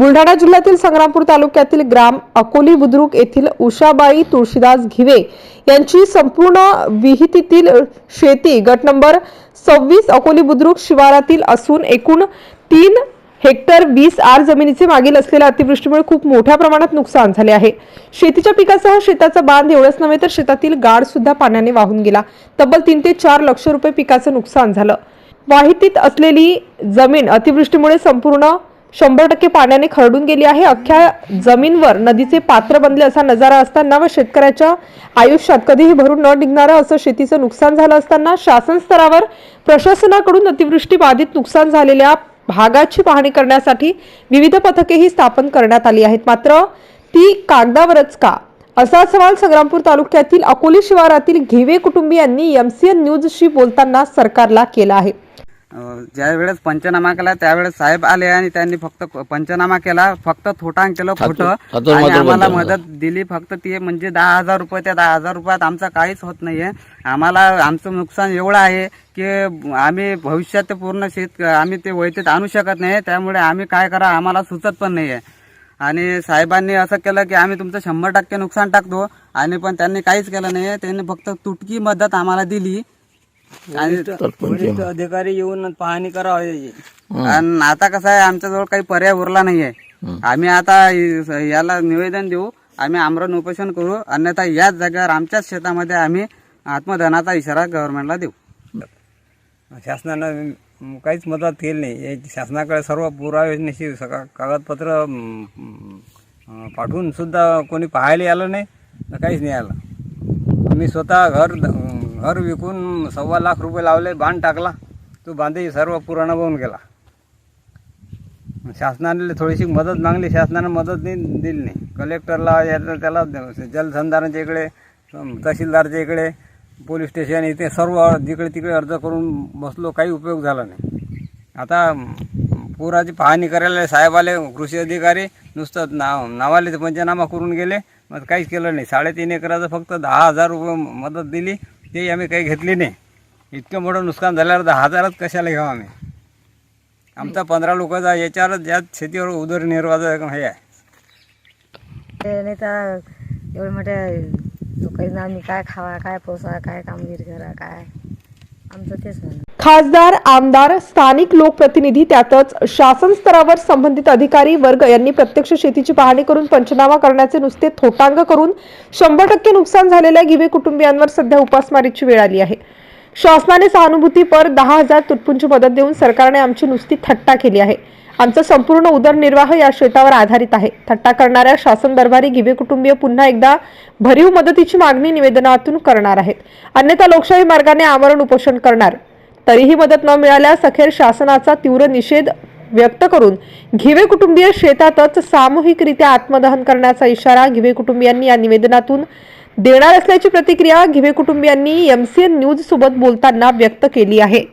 बुलढाणा जिल्ह्यातील संग्रामपूर तालुक्यातील ग्राम अकोली बुद्रुक येथील उषाबाई तुळशीदास घिवे यांची संपूर्ण विहितीतील शेती गट नंबर सव्वीस अकोली बुद्रुक शिवारातील असून एकूण तीन हेक्टर वीस आर जमिनीचे मागील असलेल्या अतिवृष्टीमुळे खूप मोठ्या प्रमाणात नुकसान झाले आहे. शेतीच्या पिकासह शेताचा बांध एवढंच नव्हे तर शेतातील गाड सुद्धा पाण्याने वाहून गेला. तब्बल तीन ते चार लक्ष रुपये पिकाचं नुकसान झालं. वाहितीत असलेली जमीन अतिवृष्टीमुळे संपूर्ण शंभर टक्के पाण्याने खरडून गेली आहे. अख्ख्या जमीनवर नदीचे पात्र बनले असा नजारा असताना व शेतकऱ्याच्या आयुष्यात कधीही भरून न निघणारं असं शेतीचं नुकसान झालं असताना शासन स्तरावर प्रशासनाकडून अतिवृष्टी बाधित नुकसान झालेल्या भागाची पाहणी करण्यासाठी विविध पथकेही स्थापन करण्यात आली आहेत. मात्र ती कागदावरच का? असा सवाल संग्रामपूर तालुक्यातील अकोली शिवारातील घेवे कुटुंबियांनी एमसीएन न्यूजशी बोलताना सरकारला केला आहे. ज्या वेळेस पंचनामा केला त्यावेळेस साहेब आले आणि त्यांनी फक्त पंचनामा केला फक्त थोटांग केलं खोटं. आणि आम्हाला. मदत दिली फक्त ती म्हणजे दहा हजार रुपये त्या दहा हजार रुपयात आमचा काहीच होत नाहीये. आम्हाला आमचं नुकसान एवढं आहे की आम्ही भविष्यात पूर्ण शेत आम्ही ते वैतीत आणू शकत नाही त्यामुळे आम्ही काय करा आम्हाला सुचत पण नाहीये. आणि साहेबांनी असं केलं की आम्ही तुमचं शंभर टक्के नुकसान टाकतो आणि पण त्यांनी काहीच केलं नाही त्यांनी फक्त तुटकी मदत आम्हाला दिली. आणि अधिकारी येऊन पाहणी करावी आणि आता कसं आहे आमच्याजवळ काही पर्याय उरला नाहीये. आम्ही आता याला निवेदन देऊ आम्ही आमरण उपोषण करू अन्यथा याच जागेवर आमच्याच शेतामध्ये आम्ही आत्मदनाचा इशारा गव्हर्नमेंटला देऊ. शासनानं म, काहीच मदत केली नाही. या शासनाकडे सर्व पुराव्यानिशी सगळं कागदपत्र पाठवून सुद्धा कोणी पाहायला आलं नाही तर काहीच नाही आलं. मी स्वतः घर घर विकून सव्वा लाख रुपये लावले बांध टाकला. तो बांधही सर्व पुराणा होऊन गेला. शासनाने थोडीशी मदत मागली शासनानं मदत नाही दिली नाही. कलेक्टरला याला त्याला जलसंधारणाच्या इकडे तहसीलदारच्या इकडे पोलीस स्टेशन इथे सर्व जिकडे तिकडे अर्ज करून बसलो काही उपयोग झाला नाही. आता पुराची पाहणी करायला साहेब आले कृषी अधिकारी नुसतं नाव नावाले पंचनामा करून गेले मग काहीच केलं नाही. साडेतीन एकराचं फक्त दहा हजार रुपये मदत दिली ते आम्ही काही घेतली नाही. इतकं मोठं नुकसान झाल्यावर दहा हजारात कशाला घ्यावं आम्ही? आमचा पंधरा लोकांचा याच्यावरच याच शेतीवर उदरनिर्वाह हे आहे. ते नाही तर एवढे मोठ्या लोकांना आम्ही काय खावा काय पोसा काय कामगिरी करा काय? आमचं तेच म्हणणं. खासदार आमदार स्थानिक लोकप्रतिनिधी त्यातच शासन स्तरावर संबंधित अधिकारी वर्ग यांनी प्रत्यक्ष शेतीची पाहणी करून पंचनामा करण्याचे नुसते थोटांग करून शंभर टक्के नुकसान झालेल्या गिवे कुटुंबियांवर सध्या उपासमारीची वेळ आली आहे. शासनाने सहानुभूतीपर दहा हजार तुटपुंची मदत देऊन सरकारने आमची नुसती थट्टा केली आहे. आमचा संपूर्ण उदरनिर्वाह या शेतावर आधारित आहे. थट्टा करणाऱ्या शासन दरबारी गिवे कुटुंबीय पुन्हा एकदा भरीव मदतीची मागणी निवेदनातून करणार आहेत. अन्यथा लोकशाही मार्गाने आमरण उपोषण करणार. तरीही मदत न मिळाल्यास अखेर शासनाचा तीव्र निषेध व्यक्त करून घिवे कुटुंबीय शेतातच सामूहिकरित्या आत्मदहन करण्याचा इशारा घिवे कुटुंबियांनी या निवेदनातून देणार असल्याची प्रतिक्रिया घिवे कुटुंबियांनी एमसीएन न्यूज सोबत बोलताना व्यक्त केली आहे.